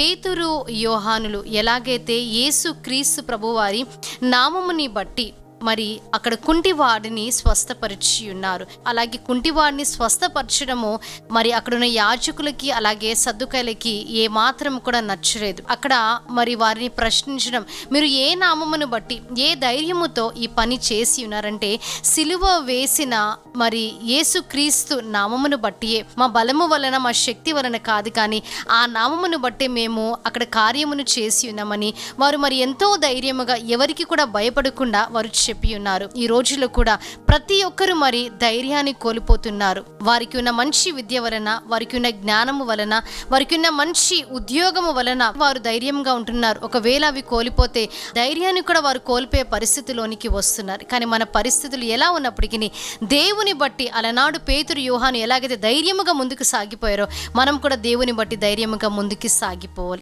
పేతురు యోహానులు ఎలాగైతే యేసు క్రీస్తు ప్రభువారి నామముని బట్టి మరి అక్కడ కుంటివాడిని స్వస్థపరిచి ఉన్నారు అలాగే కుంటివాడిని స్వస్థపరచడము మరి అక్కడున్న యాజకులకి అలాగే సర్దుకాయలకి ఏ మాత్రం కూడా నచ్చలేదు. అక్కడ మరి వారిని ప్రశ్నించడం మీరు ఏ నామమును బట్టి ఏ ధైర్యముతో ఈ పని చేసి ఉన్నారంటే సిలువ వేసిన మరి యేసుక్రీస్తు నామమును బట్టియే మా బలము వలన మా శక్తి వలన కాదు కానీ ఆ నామమును బట్టి మేము అక్కడ కార్యమును చేసి ఉన్నామని వారు మరి ఎంతో ధైర్యముగా ఎవరికి కూడా భయపడకుండా వారు చెప్పి ఉన్నారు. ఈ రోజుల్లో కూడా ప్రతి ఒక్కరు మరి ధైర్యాన్ని కోల్పోతున్నారు. వారికి ఉన్న మంచి విద్య వలన వారికి ఉన్న జ్ఞానము వలన వారికి ఉన్న మంచి ఉద్యోగము వలన వారు ధైర్యంగా ఉంటున్నారు. ఒకవేళ అవి కోల్పోతే ధైర్యాన్ని కూడా వారు కోల్పోయే పరిస్థితిలోనికి వస్తున్నారు. కానీ మన పరిస్థితులు ఎలా ఉన్నప్పటికీ దేవుని బట్టి అలనాడు పేతురు వ్యూహాన్ని ఎలాగైతే ధైర్యముగా ముందుకు సాగిపోయారో మనం కూడా దేవుని బట్టి ధైర్యముగా ముందుకు సాగిపోవాలి.